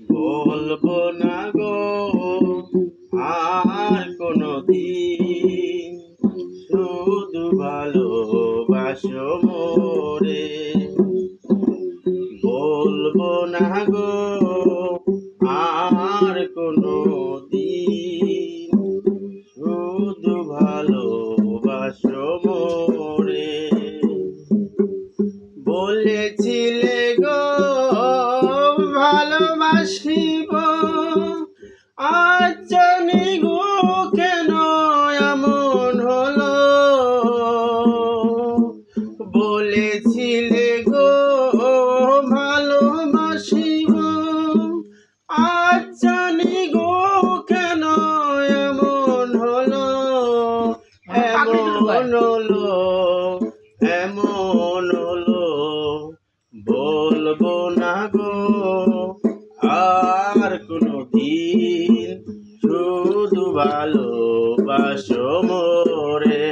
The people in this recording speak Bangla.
বলব না গো, আর কোনো দিন শুধু ভালোবাসো মোরে। বলব না গো, আর কোনো দিন শুধু ভালোবাসো মোরে। বলেছিলে ভালোবাসিব। আজ জানি গো কেন এমন হলো? বলেছিলে গো ভালোবাসিব। আজ জানি গো কেন এমন হলো? এমন হলো এমন আর কোনো দিন। শুধু ভালোবাসো মোরে।